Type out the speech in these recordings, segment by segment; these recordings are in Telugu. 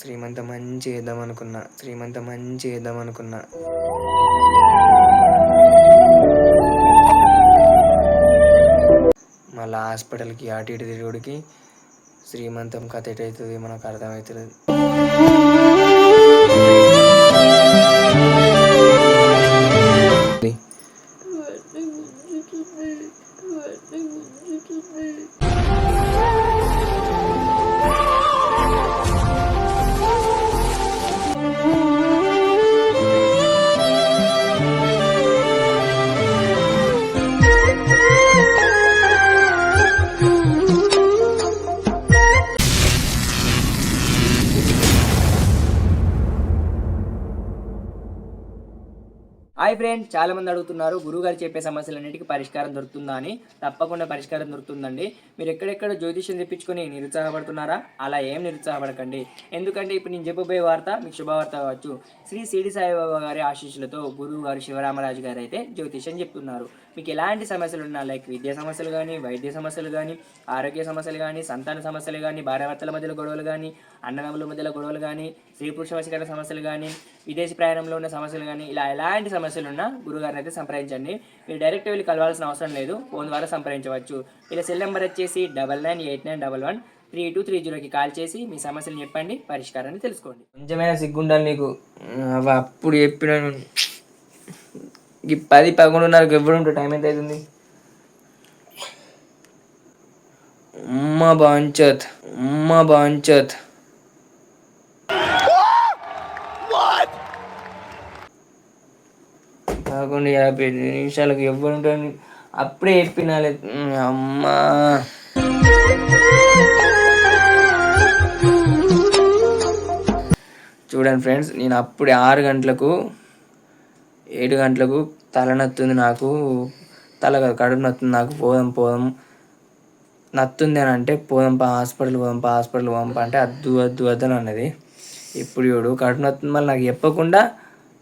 శ్రీమంతం మంచి చేద్దాం అనుకున్నా. శ్రీమంతం మంచి చేద్దాం అనుకున్నా. మళ్ళీ హాస్పిటల్కి అటు ఇటు తిరుగుడికి శ్రీమంతం కథ ఎటవుతుంది మనకు అర్థమవుతుంది హాయ్ ఫ్రెండ్ చాలా మంది అడుగుతున్నారు గురువుగారు చెప్పే సమస్యలన్నిటికీ పరిష్కారం దొరుకుతుందా అని. తప్పకుండా పరిష్కారం దొరుకుతుందండి. మీరు ఎక్కడెక్కడ జ్యోతిష్యం తెప్పించుకొని నిరుత్సాహపడుతున్నారా? అలా ఏం నిరుత్సాహపడకండి. ఎందుకంటే ఇప్పుడు నేను చెప్పబోయే వార్త మీకు శుభవార్త కావచ్చు. శ్రీ సిడి సాయిబాబా గారి ఆశీస్సులతో గురువు గారు శివరామరాజు గారు అయితే జ్యోతిష్యం చెప్తున్నారు. మీకు ఎలాంటి సమస్యలు ఉన్నా లైక్ విద్యా సమస్యలు కానీ వైద్య సమస్యలు కానీ ఆరోగ్య సమస్యలు కానీ సంతాన సమస్యలు కానీ భార్యాభర్తల మధ్యలో గొడవలు కానీ అన్నదమ్ముల మధ్యలో గొడవలు కానీ స్త్రీ పురుష వశీకరణ సమస్యలు కానీ విదేశీ ప్రయాణంలో ఉన్న సమస్యలు కానీ ఇలా ఎలాంటి సమస్యలు ఉన్నా గురుగారిని అయితే సంప్రదించండి. మీరు డైరెక్ట్ వెళ్ళి కలవాల్సిన అవసరం లేదు. ఫోన్ ద్వారా సంప్రదించవచ్చు. ఇలా సెల్ నెంబర్ వచ్చేసి double nine eight nine double one three two three జీరోకి కాల్ చేసి మీ సమస్యలు చెప్పండి పరిష్కారాన్ని తెలుసుకోండి. కొంచెమైనా సిగ్గుండాలి నీకు. అప్పుడు చెప్పిన ఈ పది పదకొండున్నరకు ఎప్పుడు టైం ఎంత అవుతుంది? ఉమ్మ బాంచత్ ఉమ్మ బాంచత్. పదకొండు యాభై నిమిషాలకు ఎవరు ఉంటారు అప్పుడే చెప్పినాలే. అమ్మా. చూడండి ఫ్రెండ్స్ నేను అప్పుడే ఆరు గంటలకు ఏడు గంటలకు తలనొత్తుంది నాకు. తల కడుపు నొత్తుంది నాకు. పోదాం పోదాం. నత్తుంది అని అంటే పోదంపా హాస్పిటల్ పోదంపా హాస్పిటల్ పోదంపా అంటే అద్దు అద్దు అద్దని అన్నది. ఇప్పుడు చూడు కడుపు నొత్తుంది మళ్ళీ నాకు చెప్పకుండా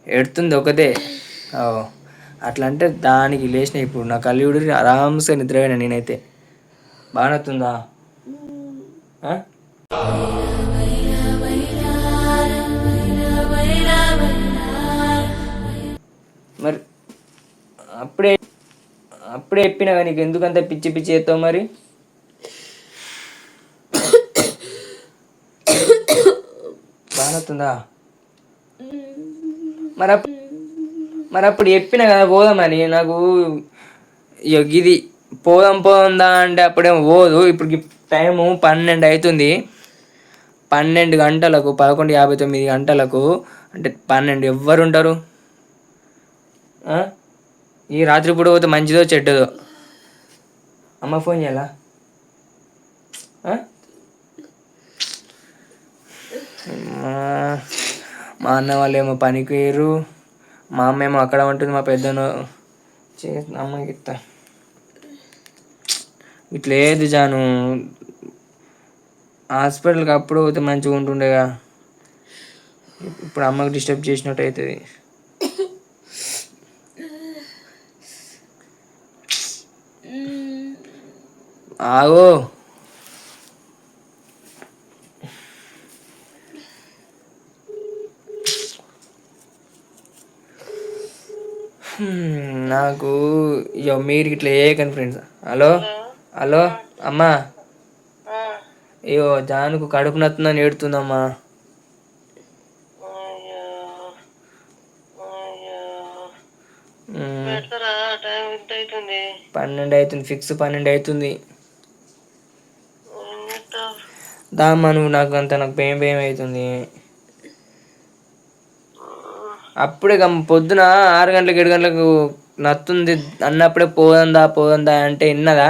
ఎడుతుంది ఒకటే. అట్లా అంటే దానికి లేచిన ఇప్పుడు నా కలియుడు ఆరామ్సే నిద్రపోయినా నేనైతే. బాగా నొత్తుందా? అప్పుడే అప్పుడే చెప్పినా కానీ నీకు ఎందుకంత పిచ్చి పిచ్చి చేస్తావు మరి? బాగుతుందా మరి మరి అప్పుడు చెప్పిన కదా పోదామని నాకు ఇది పోదాం పోదా అంటే అప్పుడేం పోదు. ఇప్పుడు టైము పన్నెండు అవుతుంది పన్నెండు గంటలకు పదకొండు యాభై తొమ్మిది గంటలకు అంటే పన్నెండు ఎవ్వరు ఉంటారు? ఈ రాత్రి పూట పోతే మంచిదో చెడ్డదో? అమ్మ ఫోన్ చేయాలా? మా అన్న వాళ్ళు ఏమో పనికి పోయారు మా అమ్మ ఏమో అక్కడ ఉంటుంది మా పెద్దను చే అమ్మకి ఇస్తా ఇట్లా ఏది జాను? హాస్పిటల్కి అప్పుడు పోతే మంచిగా ఉంటుండేగా. ఇప్పుడు అమ్మకి డిస్టర్బ్ చేసినట్టు అవుతుంది. ఆగో. నాకు ఇక మీరు ఇట్లా ఏకని ఫ్రెండ్స్ హలో? హలో? అమ్మా. అయ్యో జానుకు కడుపు నత్తుందని ఏడుతుందమ్మా. పన్నెండు అవుతుంది ఫిక్స్ పన్నెండు అవుతుంది ఏం చేస్తావ్? దామ్మా నువ్వు నాకు అంత నాకు భయం భయం అవుతుంది. అప్పుడే పొద్దున ఆరు గంటలకు ఏడు గంటలకు నత్తుంది అన్నప్పుడే పోదందా పోదందా అంటే విన్నదా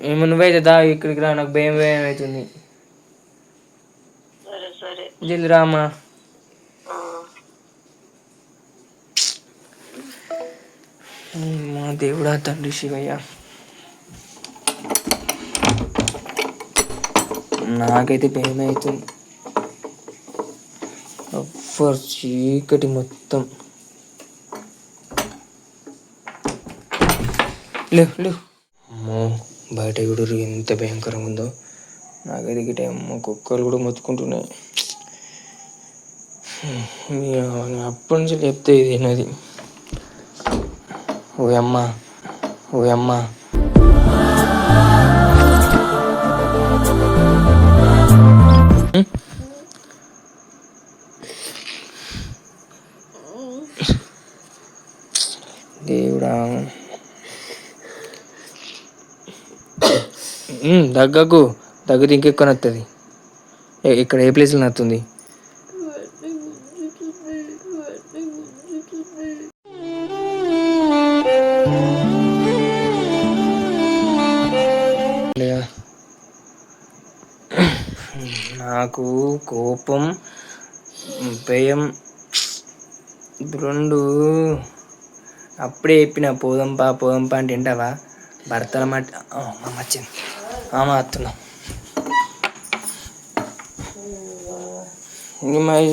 ఏమో నువ్వైతే దా ఇక్కడికి రా నాకు భయం భయం అవుతుంది. సరే సరే. జల్ది రామా ఆ. మా దేవుడా తండ్రి శివయ్య. నాకైతే భయం అవుతుంది అబ్బర్ చీకటి మొత్తం. లేవు లేవు అమ్మో బయట కూడా ఎంత భయంకరంగా ఉందో నాకైతే ఎదిగితే కుక్కలు కూడా మొత్తుకుంటున్నాయి. అప్పటి నుంచి చెప్తే ఇది నది ఓయమ్మ ఓయమ్మ. ఓ అమ్మ దేవుడా దగ్గకు దగ్గర ఇంకెక్కువ నత్తుంది ఇక్కడ ఏ ప్లేస్లో నత్తుంది నాకు కోపం భయం రెండు. అప్పుడే చెప్పిన పోదంపా పోదంపా అంటే వింటావా భర్తల మాట. ఆ, మామ వచ్చింది. మామ వస్తున్నా ఇంక మరి?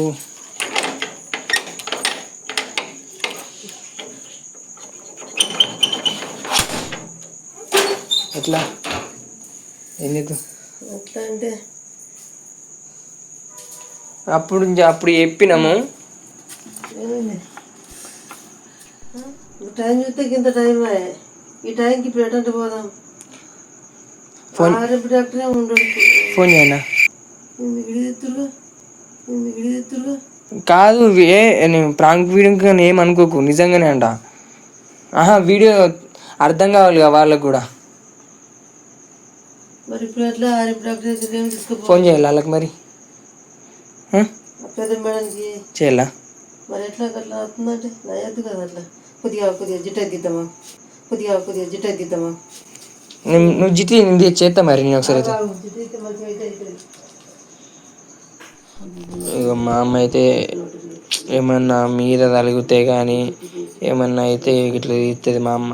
ఎట్లా? ఎందుకు ఎట్లా అంటే? అప్పుడు అప్పుడు చెప్పినాము. టైం చూస్తే ఇంత టైం ఈ టైంకి ఇప్పుడు ఎటంటే పోదాం? ఫోన్ డాక్టరే ఉండడు ఫోన్ చేయనా? కాదు ఏ నేను ప్రాంక్ వీడియో కానీ ఏం అనుకోకు నిజంగానే అంట. ఆహా వీడియో అర్థం కావాలి కదా వాళ్ళకు కూడా. ఫోన్ చేయాలి వాళ్ళకి మరి. చేయాలా. మరి ఎట్లా అట్లా అవుతుందంటే? నయ్యద్దు కదా అట్లా. కొద్దిగా కొద్దిగా జిట్టు ఎగ్గిద్దామా కొద్దిగా కొద్దిగా జిట్టు ఎగ్గిద్దామా నువ్వు నువ్వు జితి నేను చేస్తా మరి నేను ఒకసారి జిట్టు ఇక మా అమ్మ అయితే ఏమన్నా మీద తలిగితే కానీ ఏమన్నా అయితే ఇట్లా ఇస్తుంది మా అమ్మ.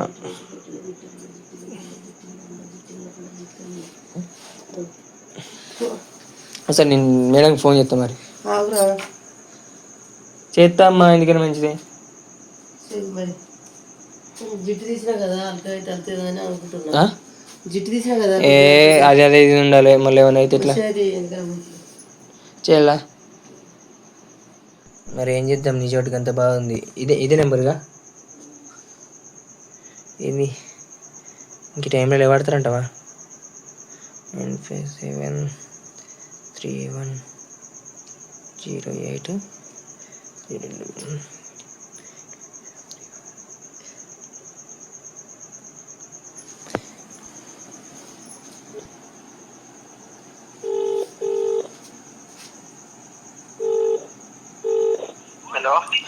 అసలు నేను మేడంకి ఫోన్ చేస్తా మరి. ఆగురా చేస్తా అమ్మా ఎందుకని మంచిది? మరి. జిట్టు తీసినా కదా అనుకుంటున్నా? జిట్టు తీసినా ఏ అదే అదే ఇది ఉండాలి మళ్ళీ ఏమైనా అయితే ఇట్లా. చేయాలా? మరి ఏం చేద్దాం నీ చోటుకి అంత బాగుంది. ఇదే ఇదే నెంబర్గా? ఇది ఇంక టైంలో వాడతారంటవా nine five seven three one zero eight.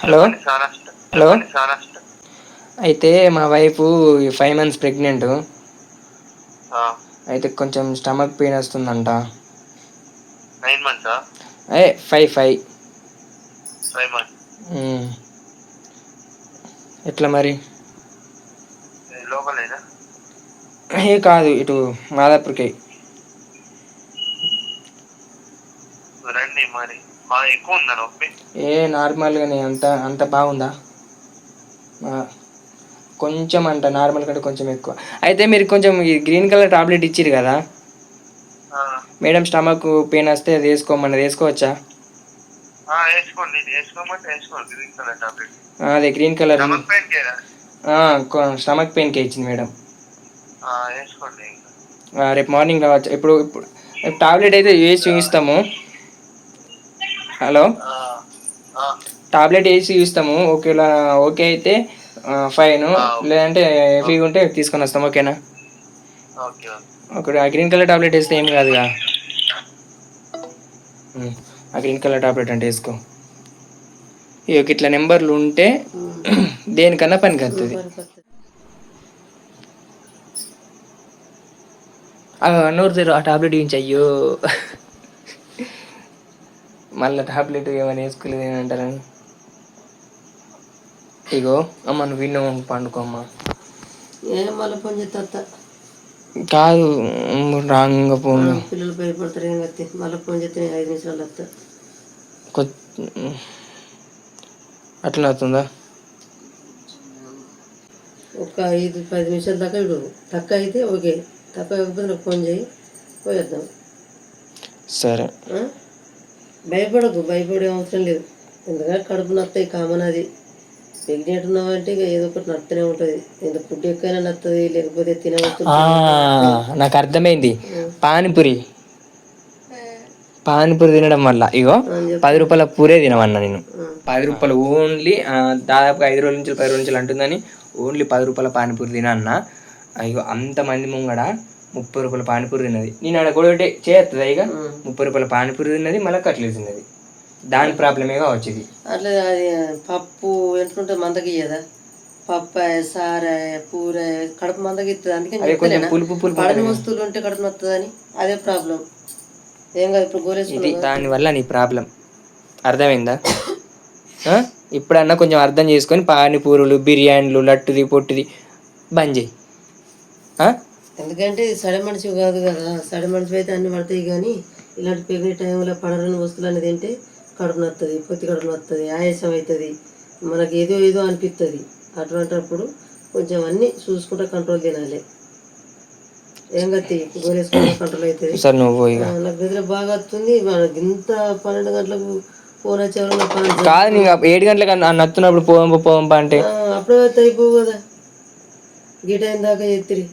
Hello. Hello. అయితే మా వైఫ్ ఫైవ్ మంత్స్ ప్రెగ్నెంట్. అయితే కొంచెం స్టమక్ పెయిన్ వస్తుందంట. నైన్ మంత్సా? ఏ ఫైవ్ ఫైవ్. ఎట్లా మరి? ఏ కాదు ఇటు మాదాపూర్కి. రండి మరి. ఎక్కువ ఉందా నొప్పి? ఏ నార్మల్గానే. అంత అంత బాగుందా? కొంచెం అంట నార్మల్ కంటే కొంచెం ఎక్కువ. అయితే మీరు కొంచెం గ్రీన్ కలర్ టాబ్లెట్ ఇచ్చిరు కదా? మేడం స్టమక్ పెయిన్ వస్తే అది వేసుకోమన్నది వేసుకోవచ్చా? అదే గ్రీన్ కలర్ స్టమక్ పెయిన్కి ఇచ్చింది మేడం. రేపు మార్నింగ్ రావచ్చు. ఇప్పుడు ఇప్పుడు టాబ్లెట్ అయితే వేసి చూపిస్తాము. హలో? టాబ్లెట్ వేసి చూస్తాము ఓకేలా ఓకే అయితే ఫైన్. లేదంటే హెవీగా ఉంటే తీసుకొని వస్తాం ఓకేనా ఓకే గ్రీన్ కలర్ టాబ్లెట్ వేస్తే ఏం కాదుగా? ఆ గ్రీన్ కలర్ టాబ్లెట్ అంటే వేసుకో. ఇక ఇట్లా నెంబర్లు ఉంటే దేనికన్నా పనికి వస్తుంది నోరు తెరు ఆ టాబ్లెట్ గురించి అయ్యో మళ్ళీ టాబ్లెట్ ఏమైనా వేసుకోలేదు అని అంటారని ఇగో అమ్మ నువ్వు విన్నావు పండుకో అమ్మ. ఏం మళ్ళీ పని చేస్తా కాదు రాంగ పోను పిల్లలు భయపడతారు ఏం కత్తి మళ్ళీ ఫోన్ చేస్తే ఐదు నిమిషాలు వస్తా అట్లా అవుతుందా? ఒక ఐదు పది నిమిషాల దాకా ఇడు. తక్కువ అయితే ఓకే. తక్కువ కాకపోతే నాకు ఫోన్ చేయి పోయేద్దాం. సరే? భయపడకు భయపడే అవసరం లేదు. ఎందుకంటే కడుపు నత్తాయి కామన్ అది. ప్రెగ్నెంట్ ఉన్నావంటే ఇక ఏదో ఒకటి నత్తనే ఉంటుంది. ఎంత ఫుడ్ ఎక్కువైనా నత్తది లేకపోతే తినవచ్చు నాకు అర్థమైంది. పానీపూరి. పానీపూరి తినడం వల్ల ఇగో పది రూపాయల పూరే తినమన్నా నేను. పది రూపాయలు ఓన్లీ దాదాపుగా ఐదు రోజుల నుంచి పది రోజుల నుంచి అంటుందని ఓన్లీ పది రూపాయల పానీపూరి తినన్నా. ఇగో అంతమంది ముంగడ ముప్పై రూపాయల పానీపూరి తిన్నది. నేను ఆడ కూడా చేస్తుంది ఇక ముప్పై రూపాయల పానీపూరి తిన్నది మళ్ళీ కట్లెట్ తిన్నది. దాని ప్రాబ్లమే వచ్చింది అట్లా అది పప్పు ఎంటుంటే మందకి ఇయ్యదా పప్పాయ సారాయ కూరాయ కడుపు మందకి ఇస్తుంది అందుకే? పులుపు పులుపు పడని వస్తువులు ఉంటే కడుపు నొస్తుందని అదే ప్రాబ్లం. ఏం కాదు ఇప్పుడు ఇది గోరేసుకున్నా దానివల్ల నీ ప్రాబ్లం. అర్థమైందా? ఇప్పుడన్నా కొంచెం అర్థం చేసుకొని పానీపూరులు బిర్యానీలు లట్టుది పొట్టిది బంద్ చేయి? ఎందుకంటే సడ మనిషి కాదు కదా. సడ మనిషి అయితే అన్ని పడతాయి కానీ ఇలాంటి పెరిగిన టైంలో పడరని వస్తువులు అనేది తింటే కడుపు నొస్తుంది పొత్తి కడుపు నొస్తుంది ఆయాసం అవుతుంది మనకి ఏదో ఏదో అనిపిస్తుంది అటువంటిప్పుడు కొంచెం అన్ని చూసుకుంటా కంట్రోల్ తినాలి ఏం కత్తి గోరేసుకుంటే కంట్రోల్ అవుతుంది నాకు నిద్ర బాగా వస్తుంది. మనకి ఇంత పన్నెండు గంటలకు ఫోన్ కాదు నీకు ఏడు గంటలకు అన్న- నత్తున్నప్పుడు పోవం పోవం అంటే? అప్పుడే అయిపోవు కదా. గీ టైం దాకా ఎత్తిరి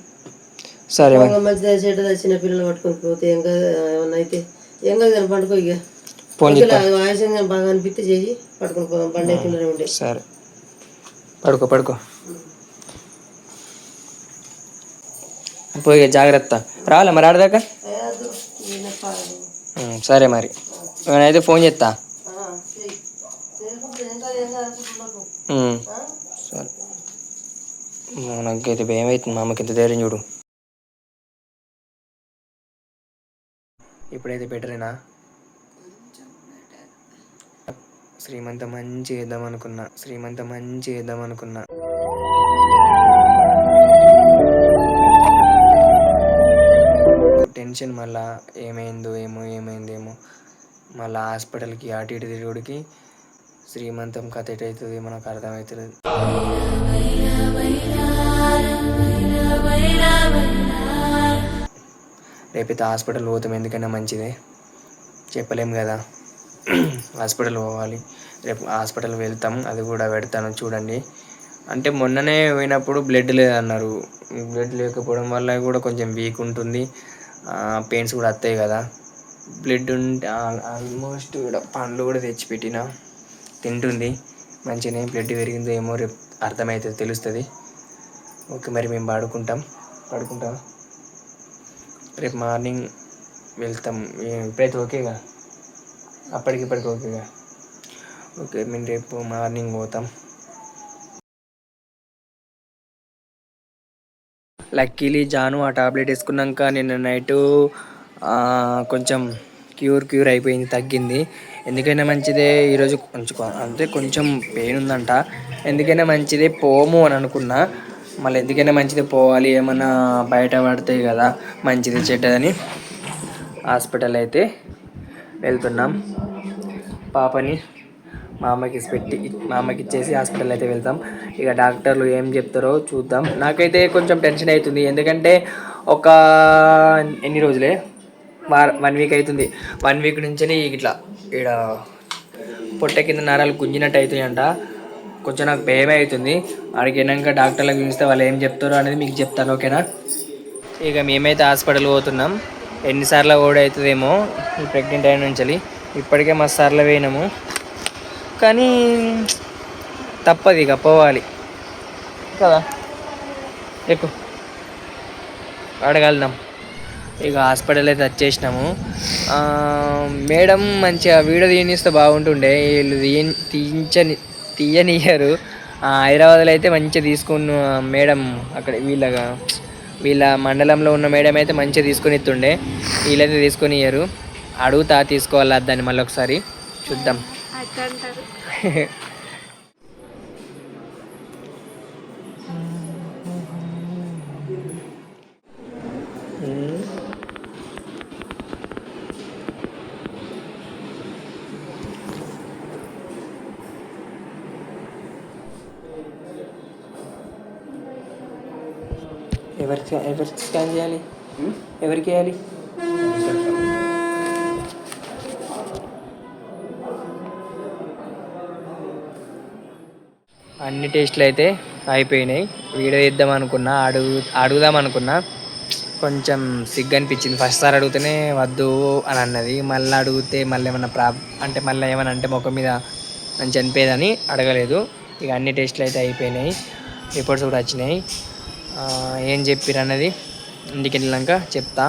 సరే మంచిది చెడ్డ చిన్న పిల్లలు పట్టుకొని పోతే ఏం కాదు ఏమన్నా అయితే ఏం కాదు పండుకో ఇక బాగా అనిపిస్తే బండి ఉండే. సరే. పడుకో పడుకో. పోయి జాగ్రత్త. రావాలా మరి ఆడదాకా సరే మరి. నేనైతే ఫోన్ చేస్తా సరే. నాకైతే భయం అవుతుంది మా అమ్మకి ఎంత ధైర్యం చూడు. ఇప్పుడైతే బెటరేనా? శ్రీమంత మంచి చేద్దాం అనుకున్నా. శ్రీమంత మంచి చేద్దాం అనుకున్నా. టెన్షన్ మళ్ళా ఏమైందో ఏమో ఏమైందేమో మళ్ళా హాస్పిటల్కి అటు ఇటు తిరుగుడికి శ్రీమంతం కథ ఎటవుతుంది మనకు అర్థమవుతుంది రేపైతే హాస్పిటల్ పోతాం ఎందుకైనా మంచిదే. చెప్పలేం కదా. హాస్పిటల్ పోవాలి. రేపు హాస్పిటల్ వెళ్తాం. అది కూడా పెడతాను. చూడండి. అంటే మొన్ననే పోయినప్పుడు బ్లడ్ లేదన్నారు. బ్లడ్ లేకపోవడం వల్ల కూడా కొంచెం వీక్ ఉంటుంది. పెయిన్స్ కూడా వస్తాయి కదా. బ్లడ్ ఉంటే ఆల్మోస్ట్ కూడా పండ్లు కూడా తెచ్చిపెట్టిన. తింటుంది. మంచిగానే బ్లడ్ పెరిగిందో ఏమో రేపు అర్థమవుతుంది తెలుస్తుంది. ఓకే మరి మేము పడుకుంటాం. పడుకుంటాం. రేపు మార్నింగ్ వెళ్తాం. ఇప్పుడైతే ఓకేగా అప్పటికి ఇప్పటికి ఓకేగా ఓకే మేము రేపు మార్నింగ్ పోతాం. లక్కీలీ జాను ఆ టాబ్లెట్ వేసుకున్నాక నిన్న నైటు కొంచెం క్యూర్ క్యూర్ అయిపోయింది తగ్గింది. ఎందుకైనా మంచిదే ఈరోజు కొంచెం అంటే కొంచెం పెయిన్ ఉందంట. ఎందుకైనా మంచిదే పోము అని అనుకున్నా. మళ్ళీ ఎందుకైనా మంచిదే పోవాలి ఏమన్నా బయట పడతాయి కదా మంచిది చెడ్డదని. హాస్పిటల్ అయితే వెళ్తున్నాం. పాపని మా అమ్మకి పెట్టి మా అమ్మకి ఇచ్చేసి హాస్పిటల్ అయితే వెళ్తాం. ఇక డాక్టర్లు ఏం చెప్తారో చూద్దాం. నాకైతే కొంచెం టెన్షన్ అవుతుంది. ఎందుకంటే ఒక ఎన్ని రోజులే? వార్ వన్ వీక్ అవుతుంది. వన్ వీక్ నుంచి ఇట్లా ఇక్కడ పొట్ట కింద నరాలు గుంజినట్టు అవుతాయంట కొంచెం నాకు భయం అవుతుంది. అడిగినాక వెళ్ళాక డాక్టర్లకు చూస్తే వాళ్ళు ఏం చెప్తారో అనేది మీకు చెప్తాను ఓకేనా? ఇక మేమైతే హాస్పిటల్ పోతున్నాం. ఎన్నిసార్లు ఓడవుతుందేమో అవుతుందేమో ఈ ప్రెగ్నెంట్ అయిన నుంచి ఇప్పటికే మా సార్లు పోయినాము కానీ తప్పదు ఇక పోవాలి. కదా? ఎక్కువ అడగలుదాం. ఇక హాస్పిటల్ అయితే వచ్చేసినాము. మేడం మంచిగా వీడియో తీయనిస్తే బాగుంటుండే. వీళ్ళు తీయ తీయించని తీయనియ్యారు. ఆ, హైదరాబాద్లో అయితే మంచిగా తీసుకున్న మేడం అక్కడ వీళ్ళగా వీళ్ళ మండలంలో ఉన్న మేడం అయితే మంచిగా తీసుకొని ఇస్తుండే వీళ్ళైతే తీసుకొని ఇయ్యారు. అడుగుతా తీసుకోవాలా దాన్ని మళ్ళీ ఒకసారి చూద్దాం ఎవరికి ఎవరికి స్కాన్ చేయాలి? ఎవరికి వేయాలి అన్ని టేస్ట్లు అయితే అయిపోయినాయి. వీడియో ఇద్దాం అనుకున్నా అడుగు అడుగుదాం అనుకున్నా కొంచెం సిగ్గు అనిపించింది. ఫస్ట్ సార్ అడిగితేనే వద్దు అని అన్నది. మళ్ళీ అడిగితే మళ్ళీ ఏమన్నా ప్రాబ్ అంటే మళ్ళీ ఏమైనా అంటే ముఖం మీద చనిపోయేదని అడగలేదు. ఇక అన్ని టెస్ట్లు అయితే అయిపోయినాయి. రిపోర్ట్స్ కూడా వచ్చినాయి. ఏం చెప్పారు అన్నది ఇంటికి వెళ్ళాక చెప్తా.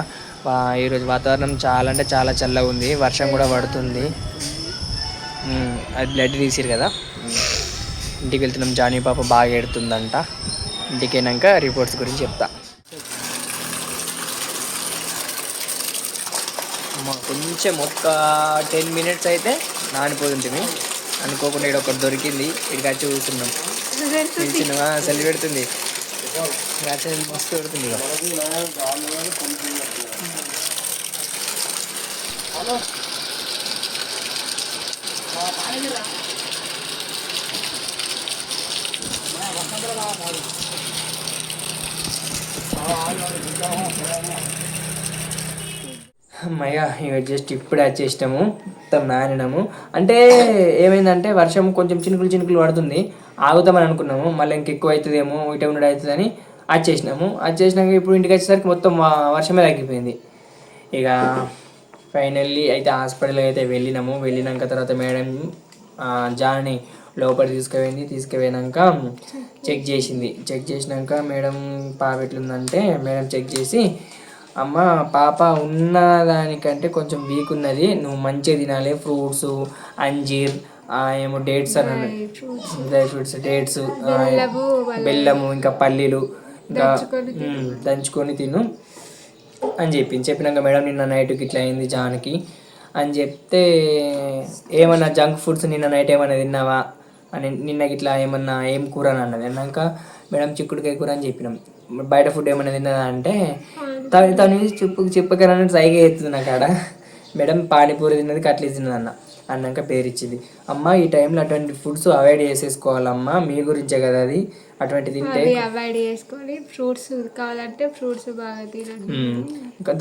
ఈరోజు వాతావరణం చాలా అంటే చాలా చల్లగా ఉంది వర్షం కూడా పడుతుంది. అది బ్లడ్ తీసిరు కదా. ఇంటికి వెళ్తున్నాం జానీ పాప బాగా ఎడుతుందంట ఇంటికి వెళ్ళాక రిపోర్ట్స్ గురించి చెప్తా. కొంచెం ఒక్క టెన్ మినిట్స్ అయితే నానిపోతుంటుంది అనుకోకుండా ఇక్కడ ఒకటి దొరికింది ఇక్కడికి వచ్చి కూర్చున్నాం. పిలిచిన సెల్ పెడుతుంది. ఇక్కడ వచ్చి మస్తు పెడుతుంది ఇక. అమ్మయ్య ఇక జస్ట్ ఇప్పుడే వచ్చేసినాము మొత్తం నానినాము. అంటే ఏమైందంటే వర్షం కొంచెం చినుకులు చినుకులు పడుతుంది ఆగుతామని అనుకున్నాము మళ్ళీ ఇంకెక్కువ అవుతుందేమో ఇటే ఉండడం అవుతుందని వచ్చేసినాము. వచ్చేసినాక ఇప్పుడు ఇంటికి వచ్చేసరికి మొత్తం వర్షమే తగ్గిపోయింది. ఇక ఫైనల్లీ అయితే హాస్పిటల్కి అయితే వెళ్ళినాము. వెళ్ళినాక తర్వాత మేడం జాని జాన్ని తీసుకుపోయింది. తీసుకుపోయినాక చెక్ చేసింది. చెక్ చేసినాక మేడం పాప ఎట్లుందంటే మేడం చెక్ చేసి అమ్మ పాప ఉన్న దానికంటే కొంచెం వీక్ ఉన్నది నువ్వు మంచిగా తినాలి. ఫ్రూట్స్ అంజీర్ ఏమో డేట్స్ అని డ్రై ఫ్రూట్స్ డేట్స్ బెల్లము ఇంకా పల్లీలు ఇంకా దంచుకొని తిను. అని చెప్పింది. చెప్పినాక మేడం నిన్న నైట్కి ఇట్లా అయింది జాన్కి. అని చెప్తే ఏమన్నా జంక్ ఫుడ్స్ నిన్న నైట్ ఏమన్నా తిన్నావా? అని నిన్న ఇట్లా ఏమన్నా ఏం కూర అని అన్నది. అన్నాక మేడం చిక్కుడుకాయ కూర అని చెప్పినాం. బయట ఫుడ్ ఏమన్నా తిన్నదా అంటే తను తను చెప్పు చెప్పకరని ట్రైగా ఎత్తుంది నాకు ఆడ. మేడం పానీపూరి తిన్నది కట్లీ తిన్నది అన్న. అన్నాక పేరు ఇచ్చింది. అమ్మ ఈ టైంలో అటువంటి ఫుడ్స్ అవాయిడ్ చేసేసుకోవాలమ్మా. మీ గురించే కదా అది. అటువంటి తింటే అవి అవాయిడ్ చేసుకొని ఫ్రూట్స్ కావాలంటే ఫ్రూట్స్ బాగా తినండి.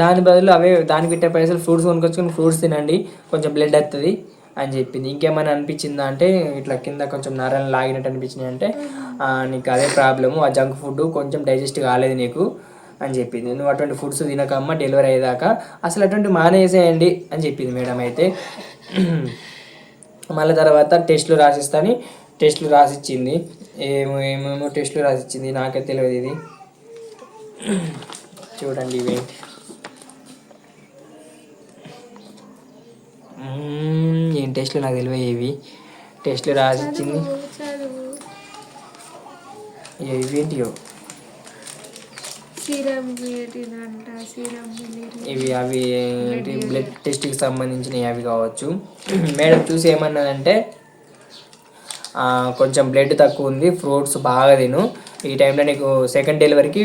దాని బదులు అవే దానికి పెట్టే పైసలు ఫ్రూట్స్ కొనుక్కొచ్చుకొని ఫ్రూట్స్ తినండి. కొంచెం బ్లడ్ వస్తుంది అని చెప్పింది. ఇంకేమైనా అనిపించిందా అంటే ఇట్లా కింద కొంచెం నరాలు లాగినట్టు అనిపించినాయి అంటే "ఆ, నీకు అదే ప్రాబ్లము ఆ జంక్ ఫుడ్ కొంచెం డైజెస్ట్ కాలేదు నీకు అని చెప్పింది. నువ్వు అటువంటి ఫుడ్స్ తినకమ్మ డెలివరీ అయ్యేదాకా అసలు అటువంటి మానేసేయండి అని చెప్పింది మేడం అయితే. మళ్ళీ తర్వాత టెస్ట్లు రాసిస్తాని టెస్ట్లు రాసిచ్చింది. ఏమో ఏమేమో టెస్ట్లు రాసిచ్చింది. నాకే తెలియదు ఇది. చూడండి ఇవి. టెస్ట్లు నాకు తెలియదు ఇవి. టెస్ట్లు రాసిచ్చింది. ఇవేంటియో ఇవి అవి ఏంటి బ్లడ్ టెస్ట్కి సంబంధించినవి అవి కావచ్చు. మేడం చూసి ఏమన్నదంటే కొంచెం బ్లడ్ తక్కువ ఉంది ఫ్రూట్స్ బాగా తిను. ఈ టైంలో నీకు సెకండ్ డెలివరీకి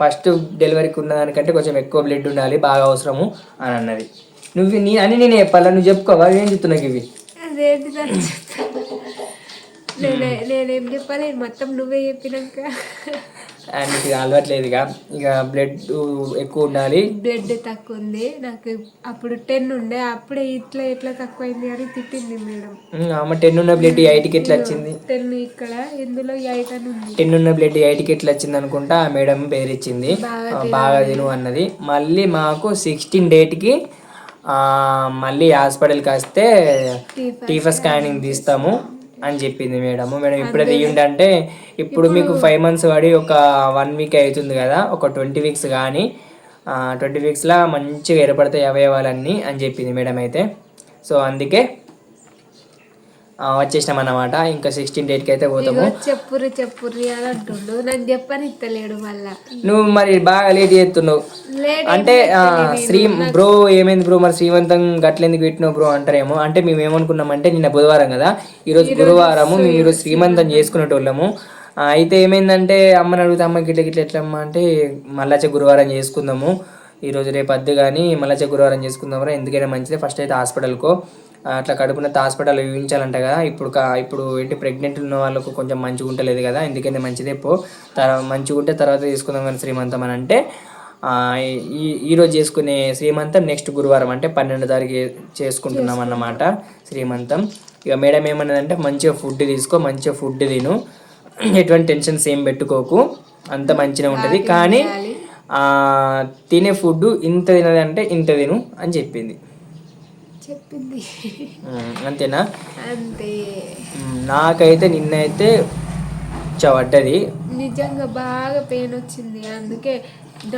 ఫస్ట్ డెలివరీకి ఉన్న దానికంటే కొంచెం ఎక్కువ బ్లడ్ ఉండాలి బాగా అవసరము అని అన్నది. నువ్వు నీ అని నేను చెప్పాలా? నువ్వు చెప్పుకోవా? ఏం చెప్తున్నావు ఇవి. నేనే చెప్పాలి? మొత్తం నువ్వే చెప్పినాక. అండ్ నీకు ఇది అలవాట్లేదు ఇక. బ్లడ్ ఎక్కువ ఉండాలి. బ్లడ్ తక్కువ ఉంది. నాకు అప్పుడు టెన్ ఉండే. అప్పుడే ఇట్లా ఎట్లా తక్కువైంది అని తిట్టింది మేడం అమ్మ టెన్ ఉన్న బ్లడ్ ఎయిట్కి ఎట్లా వచ్చింది? టెన్ ఇక్కడ ఇందులో ఎయిట్ అని ఉంది? టెన్ ఉన్న బ్లడ్ ఎయిట్కి ఎట్లా వచ్చింది అనుకుంటా ఆ మేడం పేరు ఇచ్చింది. ఆ, బాగా తిను అన్నది. మళ్ళీ మాకు సిక్స్టీన్ డేట్కి మళ్ళీ హాస్పిటల్కి వస్తే టీఫా స్కానింగ్ తీస్తాము అని చెప్పింది మేడం. మేడం ఇప్పుడే తీయండి అంటే ఇప్పుడు మీకు ఫైవ్ మంత్స్ పడి ఒక వన్ వీక్ అవుతుంది కదా ఒక ట్వంటీ వీక్స్ కానీ ట్వంటీ వీక్స్లో మంచిగా ఏర్పడతాయి అవయవాలన్నీ అని చెప్పింది మేడం అయితే. సో అందుకే వచ్చేసినాం అన్నమాట. ఇంకా సిక్స్టీన్ డేట్కి అయితే పోతాము. ఇగో చెప్పుర్రి చెప్పుర్రి అని అంటుండు. నాకు చెప్పని ఇస్తలేడు మళ్ళా. నువ్వు మరి బాగా లేట్ చేస్తున్నావు. అంటే శ్రీ బ్రో ఏమైంది బ్రో? మరి శ్రీమంతం గట్లెందుకు పెట్టినావు బ్రో అంటారేమో. అంటే మేము ఏమనుకున్నామంటే నిన్న బుధవారం కదా. ఈరోజు గురువారము మేము ఈరోజు శ్రీమంతం చేసుకునేటోళ్ళము. అయితే ఏమైందంటే అమ్మని అడిగితే అమ్మ గిట్ల గిట్ల ఎట్లా అమ్మ? అంటే మళ్ళీ గురువారం చేసుకుందాము. ఈరోజు రేపు అద్దు కానీ మళ్ళీ గురువారం చేసుకుందాం ఎందుకైనా మంచిది. ఫస్ట్ అయితే హాస్పిటల్కో. అట్లా కడుపునొత్తి హాస్పిటల్ చూపించాలంట కదా. ఇప్పుడు ఇప్పుడు ఏంటి ప్రెగ్నెంట్ ఉన్న వాళ్ళకు కొంచెం మంచిగా ఉంటలేదు కదా. ఎందుకంటే మంచిదే పో. తర్వాత మంచిగా ఉంటే తర్వాత తీసుకుందాం కానీ శ్రీమంతం అని అంటే ఈ ఈరోజు చేసుకునే శ్రీమంతం నెక్స్ట్ గురువారం అంటే పన్నెండు తారీఖు చేసుకుంటున్నాం అన్నమాట శ్రీమంతం. ఇక మేడం ఏమన్నదంటే మంచిగా ఫుడ్ తీసుకో మంచిగా ఫుడ్ తిను. ఎటువంటి టెన్షన్స్ ఏం పెట్టుకోకు. అంత మంచిగా ఉంటుంది. కానీ తినే ఫుడ్ ఇంత తినది అంటే ఇంత తిను అని చెప్పింది. చెప్పింది. అంతేనా? అంతే. నాకైతే నిన్నైతే చవడ్డది. నిజంగా బాగా పెయిన్ వచ్చింది. అందుకే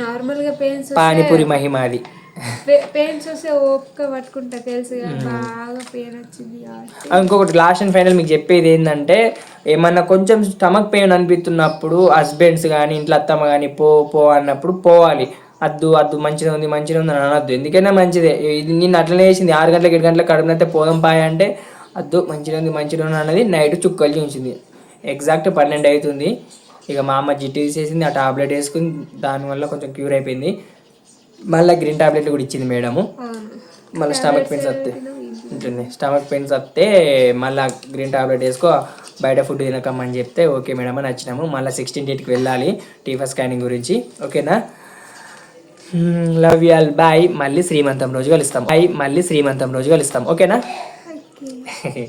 నార్మల్గా పెయిన్స్ పానీపూరి మహిమాది. పెయిన్స్ వస్తే ఓపిక పట్టుకుంటా తెలుసు బాగా పెయిన్ వచ్చింది ఇంకొకటి లాస్ట్ అండ్ ఫైనల్ మీకు చెప్పేది ఏంటంటే ఏమన్నా కొంచెం స్టమక్ పెయిన్ అనిపిస్తున్నప్పుడు హస్బెండ్స్ కానీ ఇంట్లో అత్తమ్మ కానీ పో పో అన్నప్పుడు పోవాలి. అద్దు అద్దు మంచిగా ఉంది మంచిగా ఉంది అని అనొద్దు. ఎందుకైనా మంచిదే. ఇది నిన్ను అట్లనే వేసింది ఆరు గంటలకు ఏడు గంటలకు కడుపునైతే పోదాం పాయ అంటే అద్దు మంచిగా ఉంది మంచిగా ఉంది అన్నది నైట్ చుక్కలు చూసింది. ఎగ్జాక్ట్ పన్నెండు అవుతుంది. ఇక మా అమ్మ జిట్టు తీసేసింది ఆ టాబ్లెట్ వేసుకుని దానివల్ల కొంచెం క్యూర్ అయిపోయింది. మళ్ళీ గ్రీన్ టాబ్లెట్ కూడా ఇచ్చింది మేడము. అవును. మళ్ళీ స్టమక్ పెయిన్స్ వస్తే ఉంటుంది. స్టమక్ పెయిన్స్ వస్తే మళ్ళీ గ్రీన్ టాబ్లెట్ వేసుకో బయట ఫుడ్ తినకమ్మని చెప్తే ఓకే మేడం అని వచ్చినాము మళ్ళీ సిక్స్టీన్ డేట్కి వెళ్ళాలి టీఫా స్కానింగ్ గురించి. ఓకేనా? లవ్ యూ ఆల్ బాయ్ మళ్ళీ శ్రీమంతం రోజు కలుస్తాం. బాయ్ మళ్ళీ శ్రీమంతం రోజు కలుస్తాం. ఓకేనా? ఓకే